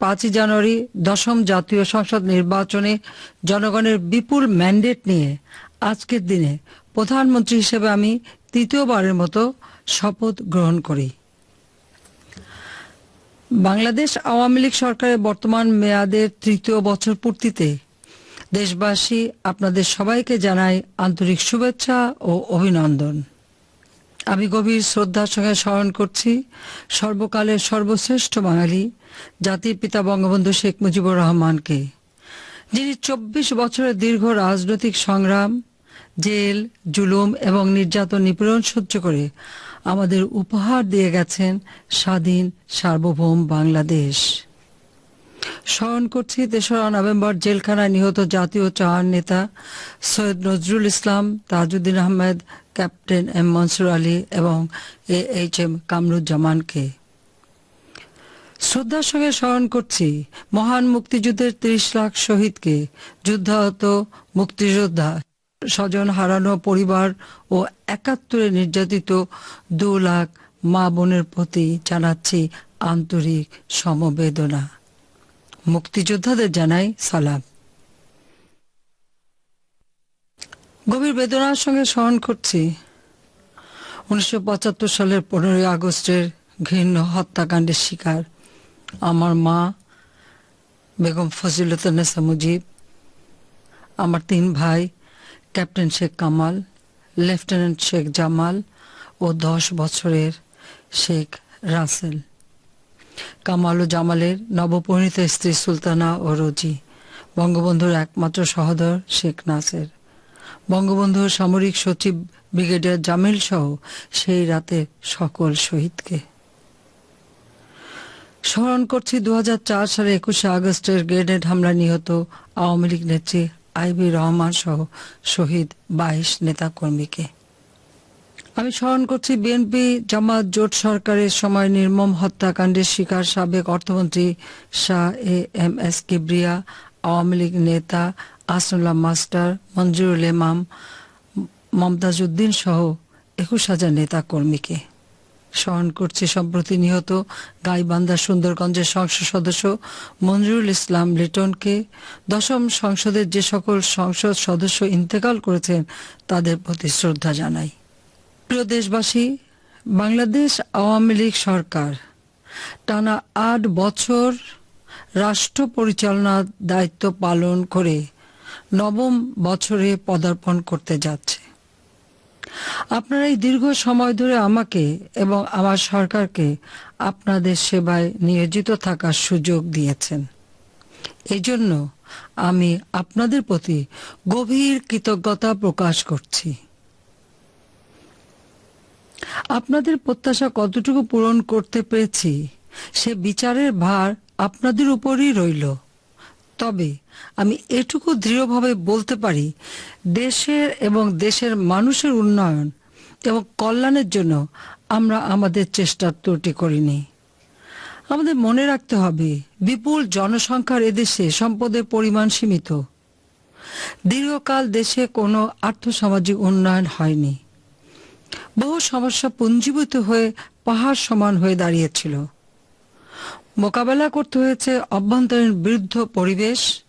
পাঁচই জানুয়ারি দশম জাতীয় সংসদ নির্বাচনে জনগণের বিপুল ম্যান্ডেট নিয়ে আজকের দিনে প্রধানমন্ত্রী হিসেবে আমি তৃতীয়বারের মতো শপথ গ্রহণ করি। বাংলাদেশ আওয়ামী লীগ সরকারের বর্তমান মেয়াদের তৃতীয় বছর পূর্তিতে দেশবাসী আপনাদের সবাইকে জানাই আন্তরিক শুভেচ্ছা ও অভিনন্দন। আমি গভীর শ্রদ্ধার সঙ্গে স্মরণ করছি সর্বকালের সর্বশ্রেষ্ঠ বাঙালি জাতির পিতা বঙ্গবন্ধু শেখ মুজিবুর রহমানকে, যিনি চব্বিশ বছরের দীর্ঘ রাজনৈতিক সংগ্রাম, জেল, জুলুম এবং নির্যাতন নিপীড়ন সহ্য করে আমাদের উপহার দিয়ে গেছেন স্বাধীন, সার্বভৌম বাংলাদেশ। স্মরণ করছি, তেসরা নভেম্বর জেলখানায় নিহত জাতীয় চার নেতা সৈয়দ নজরুল ইসলাম, তাজউদ্দিন আহমেদ, ক্যাপ্টেন এম মনসুর আলী এবং এ এইচ এম কামরুজ্জামানকে। শ্রদ্ধার সঙ্গে স্মরণ করছি মহান মুক্তিযুদ্ধের ত্রিশ লাখ শহীদকে। যুদ্ধাহত মুক্তিযোদ্ধা, স্বজন হারানো পরিবার ও একাত্তরে নির্যাতিত দু লাখ মা বোনের প্রতি জানাচ্ছি আন্তরিক সমবেদনা। মুক্তিযোদ্ধাদের জানাই সালাম। গভীর বেদনার সঙ্গে স্মরণ করছি। উনিশশো পঁচাত্তর সালের পনেরোই আগস্টের ঘৃণ্য হত্যাকাণ্ডের শিকার আমার মা বেগম ফজিলতনেসা মুজিব, আমার তিন ভাই, ক্যাপ্টেন শেখ কামাল, লেফটেন্যান্ট শেখ জামাল ও দশ বছরের শেখ রাসেল। কামাল ও জামালের নবপরিণীত স্ত্রী সুলতানা ও রোজি, বঙ্গবন্ধুর একমাত্র সহদর শেখ নাসের। বঙ্গবন্ধুর সামরিক সচিব ব্রিগেডিয়ার জামিল সহ সেই রাতে সকল শহীদকে। স্মরণ করছি দু হাজার চার সালে একুশে আগস্টের গ্রেনেড হামলা নিহত আওয়ামী লীগ নেত্রী আইবি রহমান সহ শহীদ বাইশ নেতাকর্মীকে। আমি স্মরণ করছি বিএনপি জামাত জোট সরকারের সময় নির্মম হত্যাকাণ্ডের শিকার সাবেক অর্থমন্ত্রী Shah A M S Kibria, Awami League নেতা আসনুল্লাহ মাস্টার, মঞ্জুরুল ইমাম, মমতাজ উদ্দিন সহ একুশ হাজার নেতা কর্মীকে স্মরণ করছি সম্প্রতি নিহত গাইবান্ধা সুন্দরগঞ্জের সংসদ সদস্য মঞ্জুরুল ইসলাম লিটনকে। দশম সংসদের যে সকল সংসদ সদস্য ইন্তেকাল করেছেন, তাদের প্রতি শ্রদ্ধা জানাই। প্রিয় দেশবাসী, বাংলাদেশ আওয়ামী লীগ সরকার টানা আট বছর রাষ্ট্র পরিচালনার দায়িত্ব পালন করে নবম বছরে পদার্পণ করতে যাচ্ছে। আপনারা এই দীর্ঘ সময় ধরে আমাকে এবং আমার সরকারকে আপনাদের সেবায় নিয়োজিত থাকার সুযোগ দিয়েছেন। এই জন্য আমি আপনাদের প্রতি গভীর কৃতজ্ঞতা প্রকাশ করছি। আপনাদের প্রত্যাশা কতটুকু পূরণ করতে পেরেছি, সে বিচারের ভার আপনাদের উপরই রইল। তবে আমি এটুকু দৃঢ়ভাবে বলতে পারি, দেশের এবং দেশের মানুষের উন্নয়ন এবং কল্যাণের জন্য আমরা আমাদের চেষ্টা ত্রুটি করিনি। আমাদের মনে রাখতে হবে, বিপুল জনসংখ্যার এদেশে সম্পদের পরিমাণ সীমিত। দীর্ঘকাল দেশে কোনো আর্থসামাজিক উন্নয়ন হয়নি। বহু সমস্যা পুঞ্জীভূত হয়ে পাহাড় সমান হয়ে দাঁড়িয়েছিল। মোকাবেলা করতে হয়েছে অভ্যন্তরীণ বিরুদ্ধ পরিবেশ,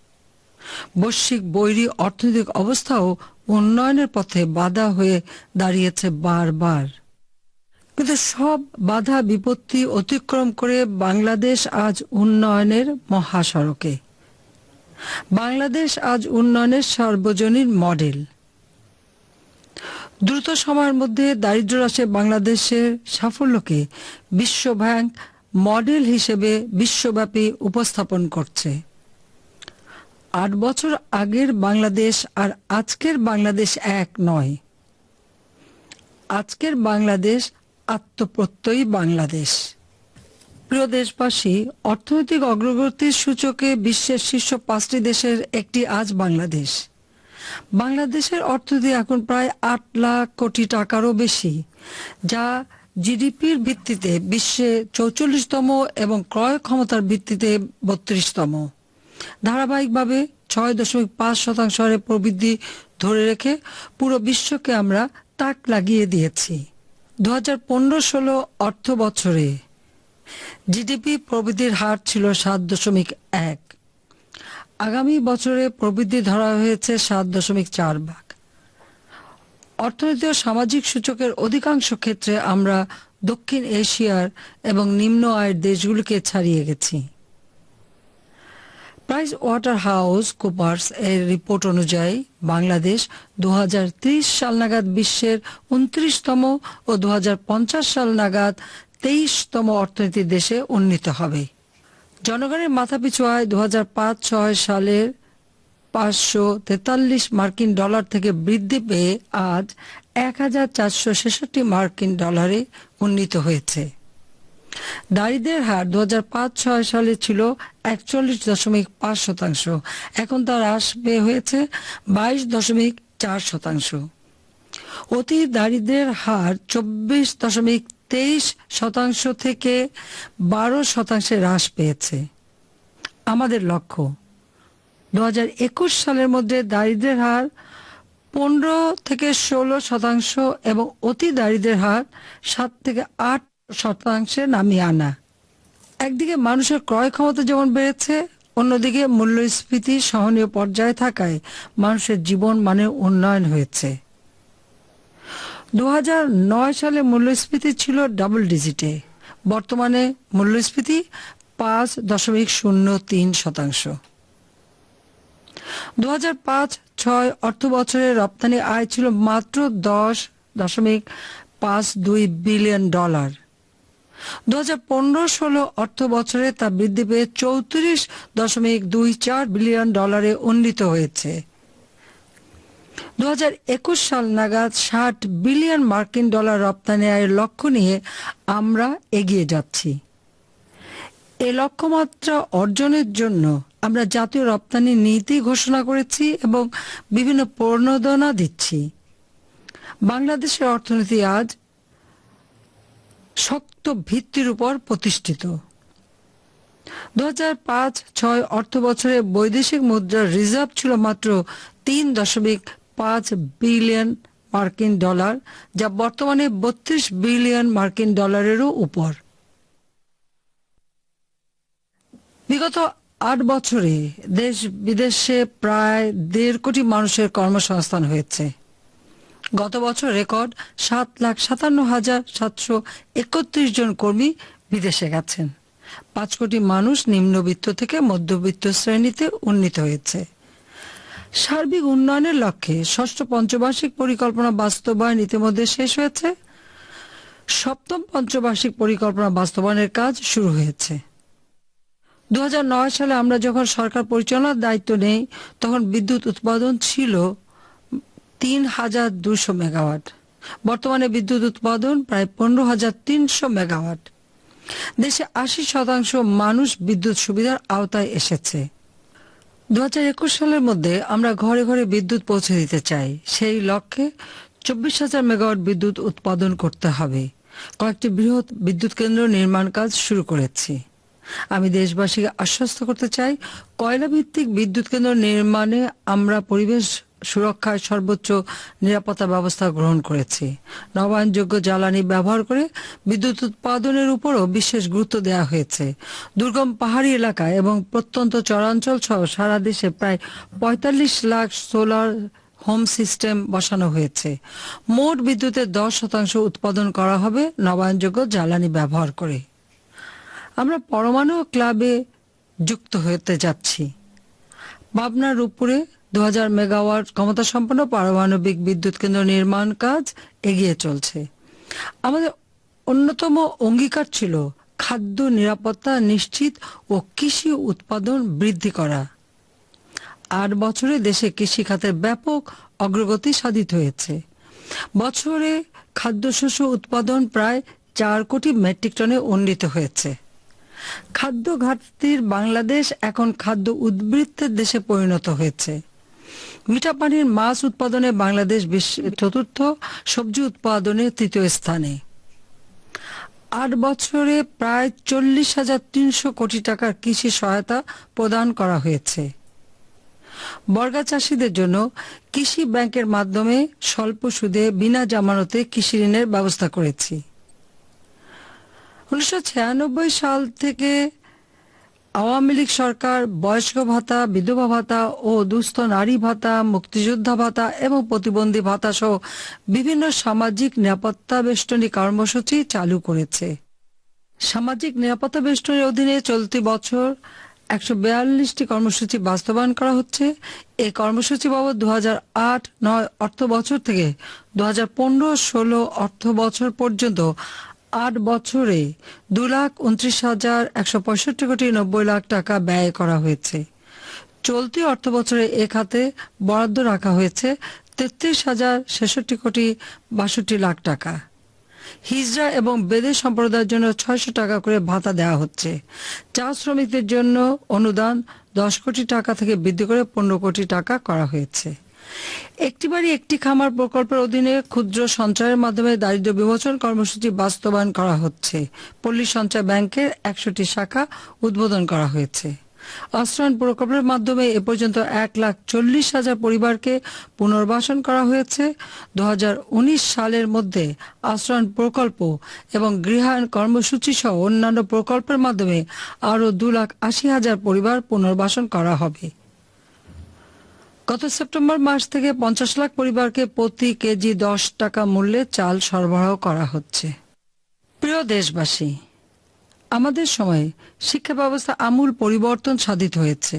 বৈশ্বিক বৈরী অর্থনৈতিক অবস্থাও উন্নয়নের পথে বাধা হয়ে দাঁড়িয়েছে বারবার। কিন্তু সব বাধা বিপত্তি অতিক্রম করে বাংলাদেশ আজ উন্নয়নের মহাসড়কে। বাংলাদেশ আজ উন্নয়নের সর্বজনীন মডেল। দ্রুত সময়ের মধ্যে দারিদ্র হ্রাসে বাংলাদেশের সাফল্যকে বিশ্ব ব্যাংক মডেল হিসেবে বিশ্বব্যাপী উপস্থাপন করছে। আট বছর আগের বাংলাদেশ আর আজকের বাংলাদেশ এক নয়। আজকের বাংলাদেশ আত্মপ্রত্যয়ী বাংলাদেশ। প্রিয় দেশবাসী, অর্থনৈতিক অগ্রগতির সূচকে বিশ্বের শীর্ষ পাঁচটি দেশের একটি আজ বাংলাদেশ। বাংলাদেশের অর্থনীতি এখন প্রায় আট লাখ কোটি টাকারও বেশি, যা জিডিপির ভিত্তিতে বিশ্বে চৌচল্লিশতম এবং ক্রয় ক্ষমতার ভিত্তিতে বত্রিশতম। ধারাবাহিকভাবে ছয় দশমিক পাঁচ শতাংশ হারে প্রবৃদ্ধি ধরে রেখে পুরো বিশ্বকে আমরা তাক লাগিয়ে দিয়েছি। দু হাজার পনেরো ষোলো অর্থ বছরে জিডিপি প্রবৃদ্ধির হার ছিল সাত দশমিক এক। আগামী বছরে প্রবৃদ্ধি ধরা হয়েছে সাত দশমিক চার ভাগ। অর্থনৈতিক ও সামাজিক সূচকের অধিকাংশ ক্ষেত্রে আমরা দক্ষিণ এশিয়ার এবং নিম্ন আয়ের দেশগুলিকে ছাড়িয়ে গেছি। প্রাইস ওয়াটার হাউস কুপার্স এর রিপোর্ট অনুযায়ী বাংলাদেশ দু হাজার ত্রিশ সাল নাগাদ বিশ্বের উনত্রিশতম ও দু হাজার পঞ্চাশ সাল নাগাদ তেইশতম অর্থনীতির দেশে উন্নীত হবে। জনগণের মাথাপিছু আয় দু ছয় সালের পাঁচশো তেতাল্লিশ মার্কিন ডলার থেকে বৃদ্ধি পেয়ে আজ এক হাজার চারশো ছেষট্টি মার্কিন ডলারে উন্নীত হয়েছে। দারিদ্রের হার দু হাজার পাঁচ ছয় সালে ছিল একচল্লিশ দশমিক পাঁচ শতাংশ। এখন তার হ্রাস পেয়ে হয়েছে বাইশ দশমিক চার শতাংশ। অতি দারিদ্রের হার চব্বিশ দশমিক তেইশ শতাংশ থেকে বারো শতাংশে হ্রাস পেয়েছে। আমাদের লক্ষ্য দু সালের মধ্যে দারিদ্রের হার পনেরো থেকে ষোলো শতাংশ এবং অতি দারিদ্রের হার সাত থেকে আট শতাংশে নামিয়ে আনা। একদিকে মানুষের ক্রয় ক্ষমতা যেমন বেড়েছে, অন্যদিকে মূল্যস্ফীতি সহনীয় পর্যায়ে থাকায় মানুষের জীবন মানের উন্নয়ন হয়েছে। দু হাজার নয় সালে মূল্যস্ফীতি ছিল ডাবল ডিজিটে। বর্তমানে মূল্যস্ফীতি পাঁচ দশমিক শূন্য তিন শতাংশ। দু হাজার পাঁচ, ছয় অর্থ বছরে রপ্তানি আয় ছিল মাত্র দশ দশমিক পাঁচ দুই বিলিয়ন ডলার। দু হাজার পনেরো ষোলো অর্থ বছরে তা বৃদ্ধি পেয়ে চৌত্রিশ দশমিক দুই চার বিলিয়ন ডলারে উন্নীত হয়েছে। দু হাজার একুশ সাল নাগাদ ষাট বিলিয়ন মার্কিন ডলার রপ্তানি আয়ের লক্ষ্য নিয়ে আমরা এগিয়ে যাচ্ছি। এ লক্ষ্যমাত্রা অর্জনের জন্য আমরা জাতীয় রপ্তানি নীতি ঘোষণা করেছি এবং বিভিন্ন প্রণোদনা দিচ্ছি। বাংলাদেশের অর্থনীতি আজ শক্ত ভিত্তির উপর প্রতিষ্ঠিত। দু হাজার পাঁচ ছয় অর্থ বছরে বৈদেশিক মুদ্রার রিজার্ভ ছিল মাত্র তিন দশমিক পাঁচ বিলিয়ন মার্কিন ডলার, যা বর্তমানে বত্রিশ বিলিয়ন মার্কিন ডলারেরও উপর। বিগত আট বছরে দেশ বিদেশে প্রায় দেড় কোটি মানুষের কর্মসংস্থান হয়েছে। গত বছর রেকর্ড সাত লাখ সাতান্ন হাজার সাতশো একত্রিশ জন কর্মী বিদেশে গেছেন। পাঁচ কোটি মানুষ নিম্নবিত্ত থেকে মধ্যবিত্ত শ্রেণীতে উন্নীত হয়েছে। সার্বিক উন্নয়নের লক্ষ্যে ষষ্ঠ পঞ্চবার্ষিক পরিকল্পনা বাস্তবায়ন ইতিমধ্যে শেষ হয়েছে। সপ্তম পঞ্চবার্ষিক পরিকল্পনা বাস্তবায়নের কাজ শুরু হয়েছে। দু হাজার নয় সালে আমরা যখন সরকার পরিচালনার দায়িত্ব নেই, তখন বিদ্যুৎ উৎপাদন ছিল তিন হাজার দুশো মেগাওয়াট। বর্তমানে বিদ্যুৎ উৎপাদন প্রায় পনেরো হাজার তিনশো মেগাওয়াট। দেশে আশি শতাংশ মানুষ বিদ্যুৎ সুবিধার আওতায় এসেছে। দু হাজার একুশ সালের মধ্যে আমরা ঘরে ঘরে বিদ্যুৎ পৌঁছে দিতে চাই। সেই লক্ষ্যে চব্বিশ হাজার মেগাওয়াট বিদ্যুৎ উৎপাদন করতে হবে। কয়েকটি বৃহৎ বিদ্যুৎ কেন্দ্র নির্মাণ কাজ শুরু করেছি। আমি দেশবাসীকে আশ্বস্ত করতে চাই কয়লা ভিত্তিক বিদ্যুৎ কেন্দ্র নির্মাণে আমরা পরিবেশ সুরক্ষায় সর্বোচ্চ নিরাপত্তা ব্যবস্থা গ্রহণ করেছি। নবায়নযোগ্য জ্বালানি ব্যবহার করে বিদ্যুৎ উৎপাদনের উপরও বিশেষ গুরুত্ব দেওয়া হয়েছে। দুর্গম পাহাড়ি এলাকায় এবং প্রত্যন্ত চরাঞ্চল সহ সারা দেশে প্রায় পঁয়তাল্লিশ লাখ সোলার হোম সিস্টেম বসানো হয়েছে। মোট বিদ্যুতের দশ শতাংশ উৎপাদন করা হবে নবায়নযোগ্য জ্বালানি ব্যবহার করে। আমরা পরমাণু ক্লাবে যুক্ত হতে যাচ্ছি। পাবনার উপরে দু হাজার মেগাওয়াট ক্ষমতা সম্পন্ন পারমাণবিক বিদ্যুৎ কেন্দ্র নির্মাণ কাজ এগিয়ে চলছে। আমাদের অন্যতম অঙ্গীকার ছিল খাদ্য নিরাপত্তা নিশ্চিত ও কৃষি উৎপাদন বৃদ্ধি করা। আট বছরে দেশে কৃষি খাতের ব্যাপক অগ্রগতি সাধিত হয়েছে। বছরে খাদ্যশস্য উৎপাদন প্রায় চার কোটি মেট্রিক টনে উন্নীত হয়েছে। খাদ্য ঘাটতির বাংলাদেশ এখন খাদ্য উদ্বৃত্তের দেশে পরিণত হয়েছে। মিঠা পানির মাছ উৎপাদনে বাংলাদেশ বিশ্বের চতুর্থ, সবজি উৎপাদনে তৃতীয় স্থানে। আট বছরে প্রায় চল্লিশ হাজার তিনশো কোটি টাকার কৃষি সহায়তা প্রদান করা হয়েছে। বর্গা চাষীদের জন্য কৃষি ব্যাংকের মাধ্যমে স্বল্প সুদে বিনা জামানতে কৃষি ঋণের ব্যবস্থা করেছি। উনিশশো ছিয়ানব্বই সাল থেকে আওয়ামী লীগ সরকার, বয়স্ক ভাতা, বিধবা ভাতা ও দুস্থ নারী ভাতা, মুক্তিযোদ্ধা ভাতা এবং প্রতিবন্ধী ভাতা সহ বিভিন্ন সামাজিক নিরাপত্তা বেষ্টনী কর্মসূচি চালু করেছে। সামাজিক নিরাপত্তা বেষ্টনীর অধীনে চলতি বছর একশো বিয়াল্লিশটি কর্মসূচি বাস্তবায়ন করা হচ্ছে। এই কর্মসূচি বাবদ দু হাজার আট নয় অর্থ বছর থেকে দু হাজার পনেরো ষোলো অর্থ বছর পর্যন্ত আট বছরে দু লাখ উনত্রিশ হাজার একশো পঁয়ষট্টি কোটি নব্বই লাখ টাকা ব্যয় করা হয়েছে। চলতি অর্থ বছরে এ খাতে বরাদ্দ রাখা হয়েছে তেত্রিশ হাজার ছেষট্টি কোটি বাষট্টি লাখ টাকা। হিজড়া এবং বেদে সম্প্রদায়ের জন্য ছয়শো টাকা করে ভাতা দেওয়া হচ্ছে। চা শ্রমিকদের জন্য অনুদান দশ কোটি টাকা থেকে বৃদ্ধি করে পনেরো কোটি টাকা করা হয়েছে। একটি বাড়ি একটি খামার প্রকল্পের অধীনে ক্ষুদ্র সঞ্চয়ের মাধ্যমে দারিদ্র্য বিমোচন কর্মসূচি বাস্তবায়ন করা হচ্ছে। পল্লী সঞ্চয় ব্যাংকের একশোটি শাখা উদ্বোধন করা হয়েছে। আশ্রয়ণ প্রকল্পের মাধ্যমে এ পর্যন্ত এক লাখ চল্লিশ হাজার পরিবারকে পুনর্বাসন করা হয়েছে। দু হাজার উনিশ সালের মধ্যে আশ্রয়ণ প্রকল্প এবং গৃহায়ণ কর্মসূচি সহ অন্যান্য প্রকল্পের মাধ্যমে আরও দু লাখ আশি হাজার পরিবার পুনর্বাসন করা হবে। গত সেপ্টেম্বর মাস থেকে পঞ্চাশ লাখ পরিবারকে প্রতি কেজি দশ টাকা মূল্যে চাল সরবরাহ করা হচ্ছে। প্রিয় দেশবাসী, আমাদের সময়ে শিক্ষা ব্যবস্থা আমূল পরিবর্তন সাধিত হয়েছে।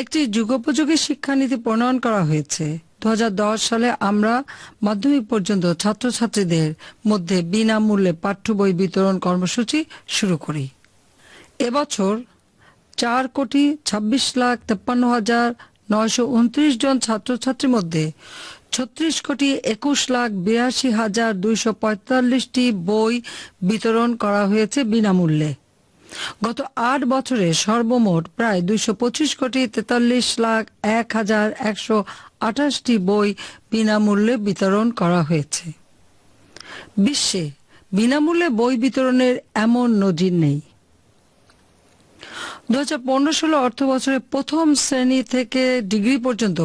একটি যুগোপযোগী শিক্ষানীতি প্রণয়ন করা হয়েছে। দু হাজার দশ সালে আমরা মাধ্যমিক পর্যন্ত ছাত্রছাত্রীদের মধ্যে বিনামূল্যে পাঠ্য বই বিতরণ কর্মসূচি শুরু করি। এবছর চার কোটি ছাব্বিশ লাখ তেপ্পান্ন হাজার নয়শো উনত্রিশ জন ছাত্রছাত্রীর মধ্যে ছত্রিশ কোটি একুশ লাখ বিরাশি হাজার দুইশো পঁয়তাল্লিশটি বই বিতরণ করা হয়েছে বিনামূল্যে। গত আট বছরে সর্বমোট প্রায় দুইশো পঁচিশ কোটি তেতাল্লিশ লাখ এক হাজার একশো আঠাশটি বই বিনামূল্যে বিতরণ করা হয়েছে। বিশ্বে বিনামূল্যে বই বিতরণের এমন নজির নেই। দু হাজার পনেরো ষোলো অর্থ বছরে প্রথম শ্রেণি থেকে ডিগ্রি পর্যন্ত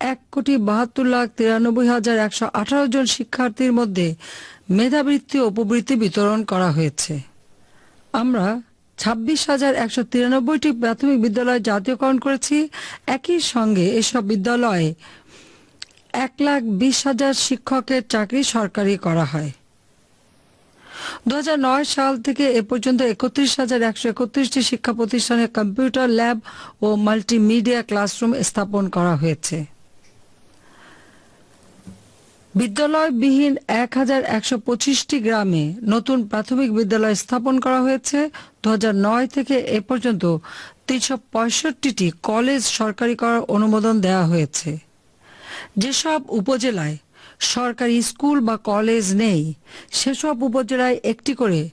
এক কোটি বাহাত্তর লাখ তিরানব্বই হাজার একশো আঠারো জন শিক্ষার্থীর মধ্যে মেধাবৃত্তি উপবৃত্তি বিতরণ করা হয়েছে। আমরা ছাব্বিশ হাজার একশো তিরানব্বইটি প্রাথমিক বিদ্যালয় জাতীয়করণ করেছি। একই সঙ্গে এসব বিদ্যালয়ে এক লাখ বিশ হাজার শিক্ষকের চাকরি সরকারি করা হয়। দু হাজার নয় সাল থেকে এ পর্যন্ত একত্রিশ হাজার একশো একত্রিশটি শিক্ষা প্রতিষ্ঠানে কম্পিউটার ল্যাব ও মাল্টিমিডিয়া ক্লাসরুম স্থাপন করা হয়েছে। বিদ্যালয়বিহীন এক হাজার একশো পঁচিশটি গ্রামে নতুন প্রাথমিক বিদ্যালয় স্থাপন করা হয়েছে। দু নয় থেকে এ পর্যন্ত তিনশো পঁয়ষট্টিটি কলেজ সরকারি করার অনুমোদন দেওয়া হয়েছে। যেসব উপজেলায় সরকারি স্কুল বা কলেজ নেই। সেসব উপজেলায় একটি করে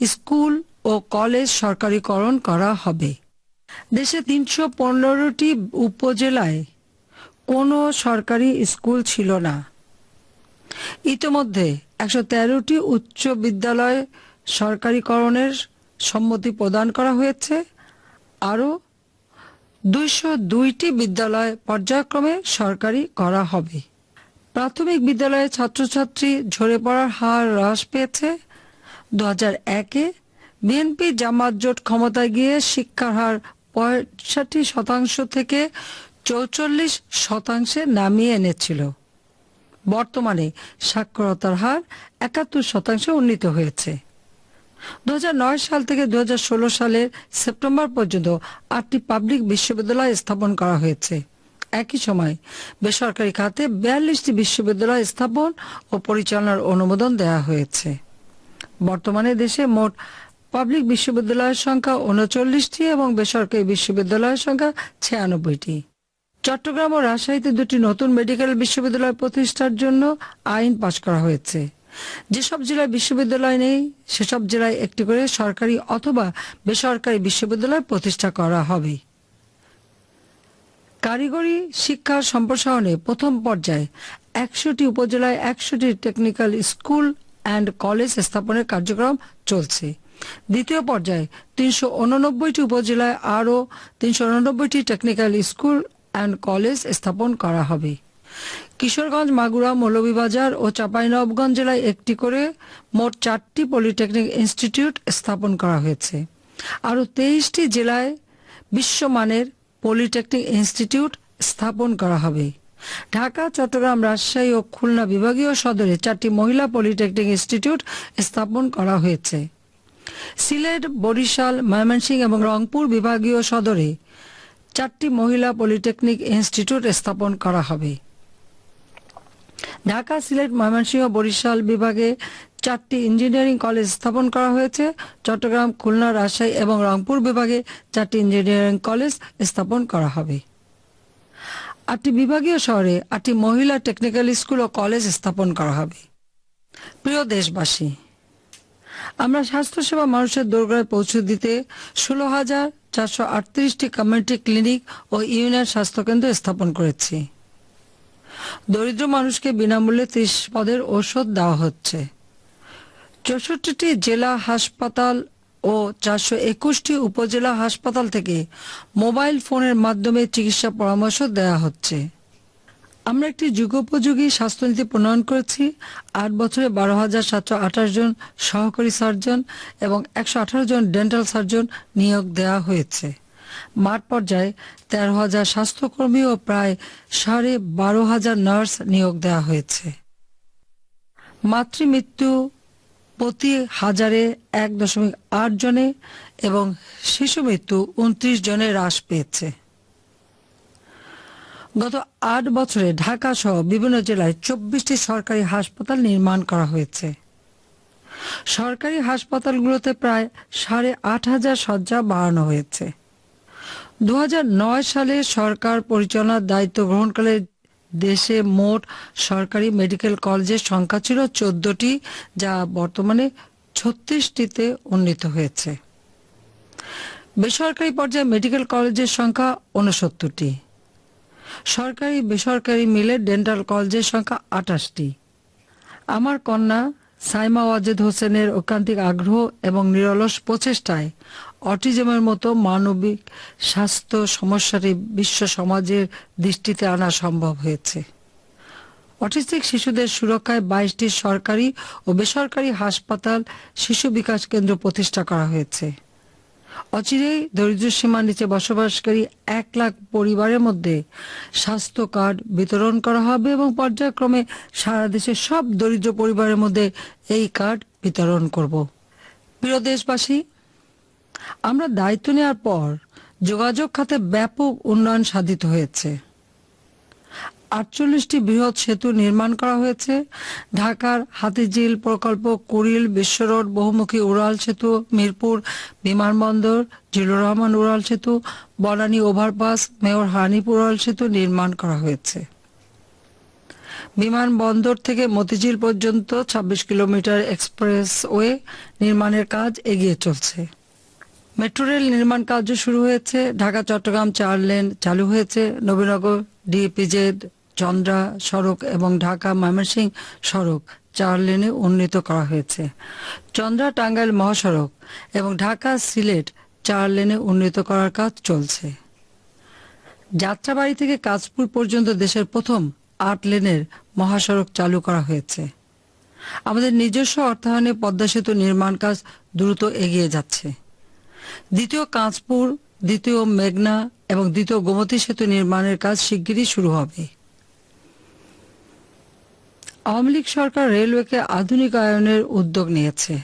স্কুল ও কলেজ সরকারিকরণ করা হবে। দেশে তিনশো পনেরোটি উপজেলায় কোনো সরকারি স্কুল ছিল না। ইতোমধ্যে একশো তেরোটি উচ্চ বিদ্যালয় সরকারিকরণের সম্মতি প্রদান করা হয়েছে। আরও দুইশো দুইটি বিদ্যালয় পর্যায়ক্রমে সরকারি করা হবে। প্রাথমিক বিদ্যালয়ে ছাত্রছাত্রী ঝরে পড়ার হার হ্রাস পেয়েছে। দু হাজার একে বিএনপি জামাত জোট ক্ষমতায় গিয়ে শিক্ষার হার পঁয়ষট্টি শতাংশ থেকে চৌচল্লিশ শতাংশে নামিয়ে এনেছিল। বর্তমানে সাক্ষরতার হার একাত্তর শতাংশে উন্নীত হয়েছে। দু হাজার নয় সাল থেকে দু হাজার ষোলো সালের সেপ্টেম্বর পর্যন্ত আটটি পাবলিক বিশ্ববিদ্যালয় স্থাপন করা হয়েছে। একই সময় বেসরকারি খাতে বিয়াল্লিশটি বিশ্ববিদ্যালয় স্থাপন ও পরিচালনার অনুমোদন দেওয়া হয়েছে। বর্তমানে দেশে মোট পাবলিক বিশ্ববিদ্যালয়ের সংখ্যা উনচল্লিশটি এবং বেসরকারি বিশ্ববিদ্যালয়ের সংখ্যা ছিয়ানব্বইটি। চট্টগ্রাম ও রাজশাহীতে দুটি নতুন মেডিকেল বিশ্ববিদ্যালয় প্রতিষ্ঠার জন্য আইন পাশ করা হয়েছে। যেসব জেলায় বিশ্ববিদ্যালয় নেই, সেসব জেলায় একটি করে সরকারি অথবা বেসরকারি বিশ্ববিদ্যালয় প্রতিষ্ঠা করা হবে। কারিগরি শিক্ষার সম্প্রসারণে প্রথম পর্যায়ে একশোটি উপজেলায় একশোটি টেকনিক্যাল স্কুল অ্যান্ড কলেজ স্থাপনের কার্যক্রম চলছে। দ্বিতীয় পর্যায়ে তিনশো উননব্বইটি উপজেলায় আরও তিনশো উননব্বইটি টেকনিক্যাল স্কুল অ্যান্ড কলেজ স্থাপন করা হবে। কিশোরগঞ্জ, মাগুরা, মৌলভীবাজার ও চাঁপাইনবাবগঞ্জ জেলায় একটি করে মোট চারটি পলিটেকনিক ইনস্টিটিউট স্থাপন করা হয়েছে। আরও তেইশটি জেলায় বিশ্বমানের পলিটেকনিক ইনস্টিটিউট স্থাপন করা হবে। ঢাকা, চট্টগ্রাম, রাজশাহী ও খুলনা বিভাগীয় সদরে চারটি মহিলা পলিটেকনিক ইনস্টিটিউট স্থাপন করা হয়েছে। সিলেট, বরিশাল, ময়মনসিংহ এবং রংপুর বিভাগীয় সদরে চারটি মহিলা পলিটেকনিক ইনস্টিটিউট স্থাপন করা হবে। ঢাকা, সিলেট, ময়মনসিংহ, বরিশাল বিভাগে চারটি ইঞ্জিনিয়ারিং কলেজ স্থাপন করা হয়েছে। চট্টগ্রাম, খুলনা, রাজশাহী এবং রংপুর বিভাগে চারটি ইঞ্জিনিয়ারিং কলেজ স্থাপন করা হবে। আটটি বিভাগীয় শহরে আটটি মহিলা টেকনিক্যাল স্কুল ও কলেজ স্থাপন করা হবে। প্রিয় দেশবাসী, আমরা স্বাস্থ্যসেবা মানুষের দোরগোড়ায় পৌঁছে দিতে ষোলো হাজার চারশো আটত্রিশটি কমিউনিটি ক্লিনিক ও ইউনিয়ন স্বাস্থ্যকেন্দ্র স্থাপন করেছি। দরিদ্র মানুষকে বিনামূল্যে ত্রিশ পদের ঔষধ দেওয়া হচ্ছে। চৌষট্টিটি জেলা হাসপাতাল ও চারশো একুশটি উপজেলা হাসপাতাল থেকে মোবাইল ফোনের মাধ্যমে চিকিৎসা পরামর্শ দেওয়া হচ্ছে। আমরা একটি যুগোপযোগী স্বাস্থ্যনীতি প্রণয়ন করেছি। আট বছরে বারো হাজার সাতশো আঠাশ জন সহকারী সার্জন এবং একশো আঠারো জন ডেন্টাল সার্জন নিয়োগ দেওয়া হয়েছে। মাঠ পর্যায়ে তেরো হাজার স্বাস্থ্যকর্মী ও প্রায় সাড়ে বারো হাজার নার্স নিয়োগ দেওয়া হয়েছে। মাতৃমৃত্যু প্রতি হাজারে এক দশমিক আট জনে এবং শিশু মৃত্যু উনত্রিশ জনে হ্রাস পেয়েছে। গত আট বছরে ঢাকা সহ বিভিন্ন জেলায় চব্বিশটি সরকারি হাসপাতাল নির্মাণ করা হয়েছে। সরকারি হাসপাতালগুলোতে প্রায় সাড়ে আট হাজার শয্যা বাড়ানো হয়েছে। দু হাজার নয় সালে সরকার পরিচালনার দায়িত্ব গ্রহণকালে দেশে মোট সরকারি মেডিকেল কলেজের সংখ্যা ছিল চোদ্দটি, যা বর্তমানে ছত্রিশটিতে উন্নীত হয়েছে। বেসরকারি পর্যায়ে মেডিকেল কলেজের সংখ্যা উনসত্তরটি সরকারি বেসরকারি মিলে ডেন্টাল কলেজের সংখ্যা আঠাশটি। আমার কন্যা সাইমা ওয়াজেদ হোসেনের ঐকান্তিক আগ্রহ এবং নিরলস প্রচেষ্টায় অটিজমের মতো মানবিক স্বাস্থ্য সমস্যাটি বিশ্ব সমাজের দৃষ্টিতে আনা সম্ভব হয়েছে। অটিস্টিক শিশুদের সুরক্ষায় বাইশটি সরকারি ও বেসরকারি হাসপাতাল শিশু বিকাশ কেন্দ্র প্রতিষ্ঠা করা হয়েছে। অচিরেই দরিদ্র সীমার নিচে বসবাসকারী এক লাখ পরিবারের মধ্যে স্বাস্থ্য কার্ড বিতরণ করা হবে এবং পর্যায়ক্রমে সারা দেশের সব দরিদ্র পরিবারের মধ্যে এই কার্ড বিতরণ করব। প্রিয় দেশবাসী, আমরা দায়িত্ব নেওয়ার পর যোগাযোগ খাতে ব্যাপক উন্নয়ন সাধিত হয়েছে। আটচল্লিশটি বৃহৎ সেতু নির্মাণ করা হয়েছে। ঢাকার হাতিঝিল প্রকল্প কুড়িল, বিশ্ব রোড, বহুমুখী উড়াল সেতু, মিরপুর বিমানবন্দর জিলুর রহমান উড়াল সেতু, বনানী ওভারপাস, মেয়র হানিপুর উড়াল সেতু নির্মাণ করা হয়েছে। বিমানবন্দর থেকে মতিঝিল পর্যন্ত ২৬ কিলোমিটার এক্সপ্রেস ওয়ে নির্মাণের কাজ এগিয়ে চলছে। মেট্রো রেল নির্মাণ কার্য শুরু হয়েছে। ঢাকা চট্টগ্রাম চার লেন চালু হয়েছে। নবীনগর, ডিপিজেড চন্দ্রা সড়ক এবং ঢাকা ময়মনসিংহ সড়ক চার লেনে উন্নীত করা হয়েছে। চন্দ্রা টাঙ্গাইল মহাসড়ক এবং ঢাকা সিলেট চার লেনে উন্নীত করার কাজ চলছে। যাত্রাবাড়ি থেকে কাজপুর পর্যন্ত দেশের প্রথম আট লেনের মহাসড়ক চালু করা হয়েছে। আমাদের নিজস্ব অর্থায়নে পদ্মা সেতু নির্মাণ কাজ দ্রুত এগিয়ে যাচ্ছে। দ্বিতীয় কাঁচপুর, দ্বিতীয় মেঘনা এবং দ্বিতীয় গোমতী সেতু নির্মাণের কাজ শিগগিরই শুরু হবে। আওয়ামী লীগ সরকার রেলওয়েকে আধুনিকায়নের উদ্যোগ নিয়েছে।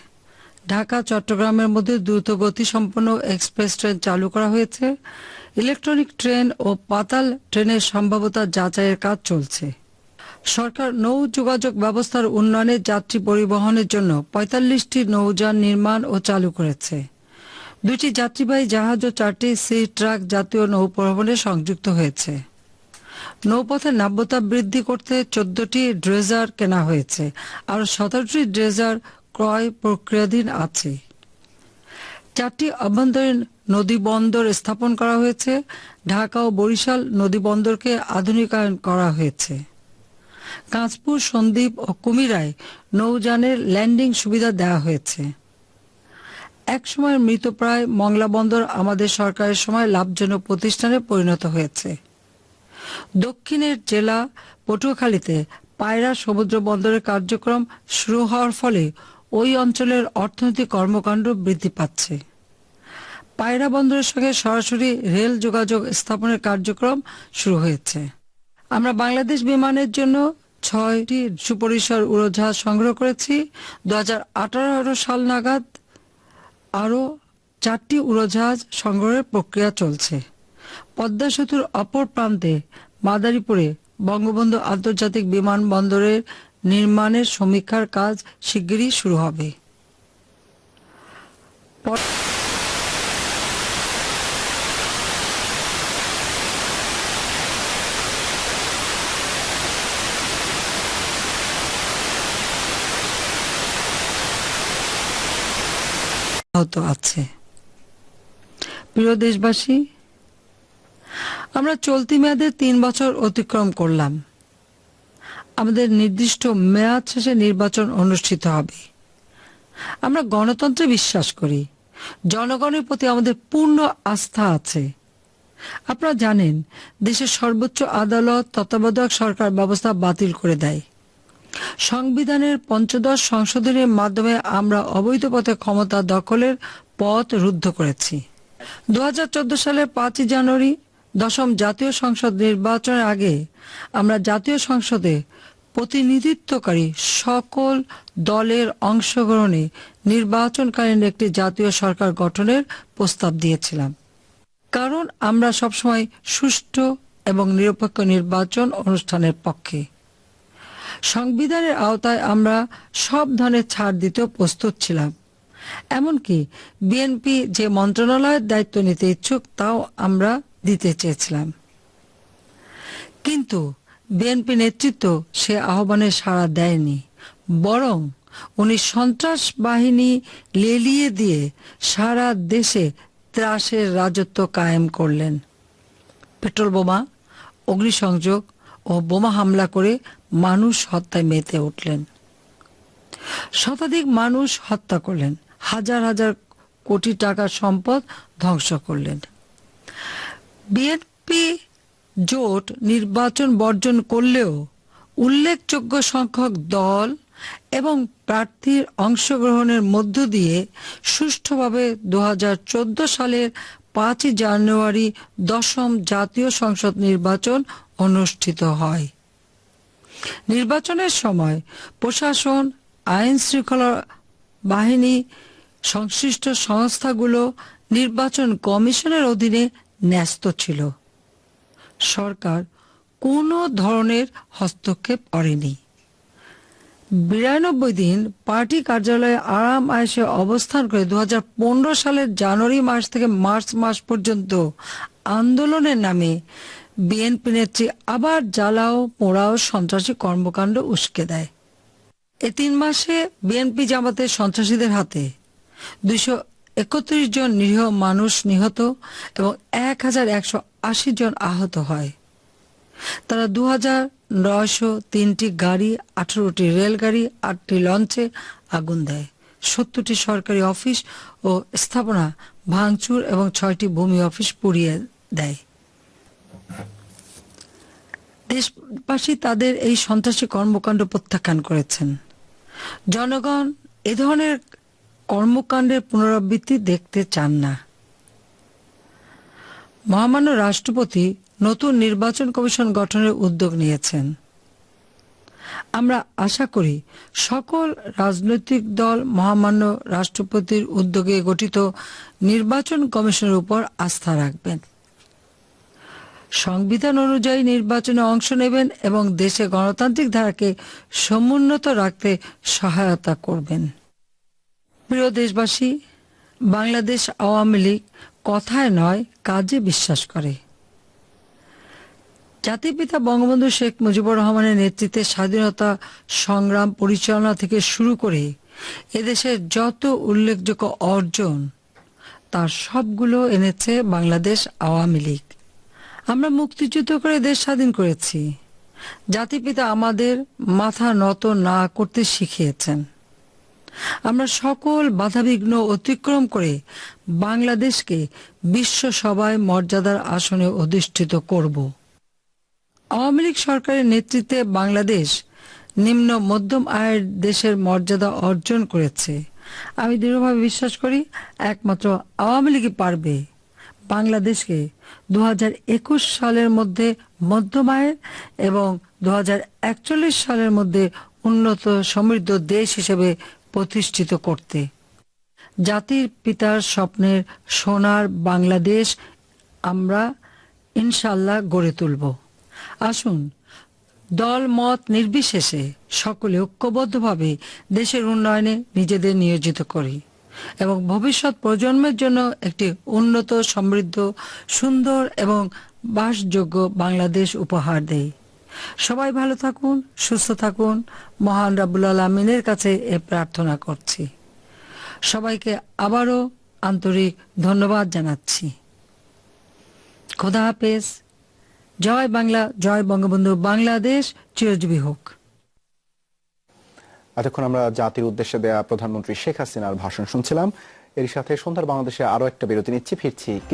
ঢাকা, চট্টগ্রামের মধ্যে দ্রুত গতি সম্পন্ন এক্সপ্রেস ট্রেন চালু করা হয়েছে। ইলেকট্রনিক ট্রেন ও পাতাল ট্রেনের সম্ভাব্যতা যাচাইয়ের কাজ চলছে। সরকার নৌ যোগাযোগ ব্যবস্থার উন্নয়নে যাত্রী পরিবহনের জন্য পঁয়তাল্লিশটি নৌযান নির্মাণ ও চালু করেছে। দুটি যাত্রীবাহী জাহাজ ও চারটি সি ট্রাক জাতীয় নৌ পরিবহনে সংযুক্ত হয়েছে। নৌপথের নাব্যতা বৃদ্ধি করতে চোদ্দটি ড্রেজার কেনা হয়েছে, আর সতেরোটি ড্রেজার ক্রয় প্রক্রিয়াধীন আছে। চারটি অভ্যন্তরীণ নদী বন্দর স্থাপন করা হয়েছে। ঢাকা ও বরিশাল নদী বন্দরকে আধুনিকায়ন করা হয়েছে। কাঁচপুর, সন্দ্বীপ ও কুমিরায় নৌযানের ল্যান্ডিং সুবিধা দেওয়া হয়েছে। একসময় মৃতপ্রায় মংলা বন্দর আমাদের সরকারের সময় লাভজনক প্রতিষ্ঠানে পরিণত হয়েছে। দক্ষিণের জেলা পটুয়াখালীতে পায়রা সমুদ্র বন্দরের কার্যক্রম শুরু হওয়ার ফলে ওই অঞ্চলের অর্থনৈতিক কর্মকাণ্ড বৃদ্ধি পাচ্ছে। পায়রা বন্দরের সঙ্গে সরাসরি রেল যোগাযোগ স্থাপনের কার্যক্রম শুরু হয়েছে। আমরা বাংলাদেশ বিমানের জন্য ছয়টি সুপরিসর উড়োজাহাজ সংগ্রহ করেছি। দু হাজার আঠারো সাল নাগাদ আরও চারটি উড়োজাহাজ সংগ্রহের প্রক্রিয়া চলছে। পদ্মা সেতুর অপর প্রান্তে মাদারীপুরে বঙ্গবন্ধু আন্তর্জাতিক বিমানবন্দরের নির্মাণের সমীক্ষার কাজ শিগগিরই শুরু হবে। অব্যাহত আছে প্রিয় দেশবাসী আমরা চলতি মেয়াদে তিন বছর অতিক্রম করলাম। আমাদের নির্দিষ্ট মেয়াদ শেষে নির্বাচন অনুষ্ঠিত হবে। আমরা গণতন্ত্রে বিশ্বাস করি। জনগণের প্রতি আমাদের পূর্ণ আস্থা আছে। আপনারা জানেন, দেশের সর্বোচ্চ আদালত তত্ত্বাবধায়ক সরকার ব্যবস্থা বাতিল করে দেয়। সংবিধানের পঞ্চদশ সংশোধনের মাধ্যমে আমরা অবৈধ পথে ক্ষমতা দখলের পথ রুদ্ধ করেছি। দু হাজার চোদ্দ সালের পাঁচই জানুয়ারি দশম জাতীয় সংসদ নির্বাচনের আগে আমরা জাতীয় সংসদে প্রতিনিধিত্বকারী সকল দলের অংশগ্রহণে নির্বাচনকালীন একটি জাতীয় সরকার গঠনের প্রস্তাব দিয়েছিলাম। কারণ আমরা সবসময় সুষ্ঠু এবং নিরপেক্ষ নির্বাচন অনুষ্ঠানের পক্ষে। সংবিধানের আওতায় আমরা সব ধরনের ছাড় দিতেও প্রস্তুত ছিলাম। এমনকি বিএনপি যে মন্ত্রণালয়ের দায়িত্ব নিতে ইচ্ছুক, তাও আমরা দিতে চেয়েছিলাম। কিন্তু বিএনপি নেতৃত্ব সে আহ্বানে সাড়া দেয়নি, বরং উনি সন্ত্রাস বাহিনী লেলিয়ে দিয়ে সারা দেশে ত্রাসের রাজত্ব কায়েম করলেন। পেট্রোল বোমা, অগ্নিসংযোগ ও বোমা হামলা করে মানুষ হত্যায় মেতে উঠলেন। শতাধিক মানুষ হত্যা করলেন, হাজার হাজার কোটি টাকার সম্পদ ধ্বংস করলেন। বিএনপি জোট নির্বাচন বর্জন করলেও উল্লেখযোগ্য সংখ্যক দল এবং প্রার্থীর অংশগ্রহণের মধ্য দিয়ে সুষ্ঠুভাবে দু হাজার চোদ্দ সালের পাঁচই জানুয়ারি দশম জাতীয় সংসদ নির্বাচন অনুষ্ঠিত হয়। নির্বাচনের সময় প্রশাসন, আইন শৃঙ্খলা বাহিনী, সংশ্লিষ্ট সংস্থাগুলো, নির্বাচন কমিশনের অধীনে ন্যস্ত ছিল। সরকার কোনো ধরনের হস্তক্ষেপ করেনি। বিরানব্বই দিন পার্টি কার্যালয়ে আরাম আয়েসে অবস্থান করে দু হাজার পনেরো সালের জানুয়ারি মাস থেকে মার্চ মাস পর্যন্ত আন্দোলনের নামে বিএনপি নেত্রী আবার জ্বালাও, পোড়াও সন্ত্রাসী কর্মকাণ্ড উস্কে দেয়। এ তিন মাসে বিএনপি জামাতের সন্ত্রাসীদের হাতে দুইশো একত্রিশ জন নিরীহ মানুষ নিহত এবং এক হাজার একশো আশি জন আহত হয়। তারা দু হাজার নয়শো তিনটি গাড়ি, আঠারোটি রেলগাড়ি, আটটি লঞ্চে আগুন দেয়। সত্তরটি সরকারি অফিস ও স্থাপনা ভাঙচুর এবং ছয়টি ভূমি অফিস পুড়িয়ে দেয়। দেশবাসী তাদের এই সন্ত্রাসী কর্মকাণ্ড প্রত্যাখ্যান করেছেন। জনগণ এ ধরনের কর্মকাণ্ডের পুনরাবৃত্তি দেখতে চান না। মহামান্য রাষ্ট্রপতি নতুন নির্বাচন কমিশন গঠনের উদ্যোগ নিয়েছেন। আমরা আশা করি সকল রাজনৈতিক দল মহামান্য রাষ্ট্রপতির উদ্যোগে গঠিত নির্বাচন কমিশনের উপর আস্থা রাখবেন। সংবিধান অনুযায়ী নির্বাচনে অংশ নেবেন এবং দেশে গণতান্ত্রিক ধারাকে সমুন্নত রাখতে সহায়তা করবেন। প্রিয় দেশবাসী, বাংলাদেশ আওয়ামী লীগ কথায় নয়, কাজে বিশ্বাস করে। জাতিপিতা বঙ্গবন্ধু শেখ মুজিবুর রহমানের নেতৃত্বে স্বাধীনতা সংগ্রাম পরিচালনা থেকে শুরু করে এদেশের যত উল্লেখযোগ্য অর্জন, তার সবগুলো এনেছে বাংলাদেশ আওয়ামী লীগ। আমরা মুক্তিযুদ্ধ করে দেশ স্বাধীন করেছি। জাতিপিতা আমাদের মাথা নত না করতে শিখিয়েছেন। আমরা সকল বাধাবিঘ্ন অতিক্রম করে বাংলাদেশকে বিশ্ব সভায় মর্যাদার আসনে অধিষ্ঠিত করব। আওয়ামী লীগ সরকারের নেতৃত্বে বাংলাদেশ নিম্ন মধ্যম আয়ের দেশের মর্যাদা অর্জন করেছে। আমি দৃঢ়ভাবে বিশ্বাস করি, একমাত্র আওয়ামী লীগই পারবে। বাংলাদেশকে দু হাজার একুশ সালের মধ্যে মধ্যম আয়ের এবং দু হাজার একচল্লিশ সালের মধ্যে উন্নত সমৃদ্ধ দেশ হিসেবে প্রতিষ্ঠিত করতে। জাতির পিতার স্বপ্নের সোনার বাংলাদেশ আমরা ইনশাল্লাহ গড়ে তুলব। আসুন দল মত নির্বিশেষে সকলে ঐক্যবদ্ধভাবে দেশের উন্নয়নে নিজেদের নিয়োজিত করি এবং ভবিষ্যৎ প্রজন্মের জন্য একটি উন্নত, সমৃদ্ধ, সুন্দর এবং বাসযোগ্য বাংলাদেশ উপহার দেই। সবাই ভালো থাকুন, সুস্থ থাকুন। মহান রাবুল আলমিনের কাছে এ প্রার্থনা করছি। সবাইকে আবারও আন্তরিক ধন্যবাদ জানাচ্ছি। খোদা হাফেজ। জয় বাংলা, জয় বঙ্গবন্ধু। বাংলাদেশ চিরজীবী হোক। এতক্ষণ আমরা জাতির উদ্দেশ্যে দেয়া প্রধানমন্ত্রী শেখ হাসিনার ভাষণ শুনছিলাম। এর সাথে সন্ধ্যার বাংলাদেশে আরও একটা বিরতি নিচ্ছি, ফিরছি।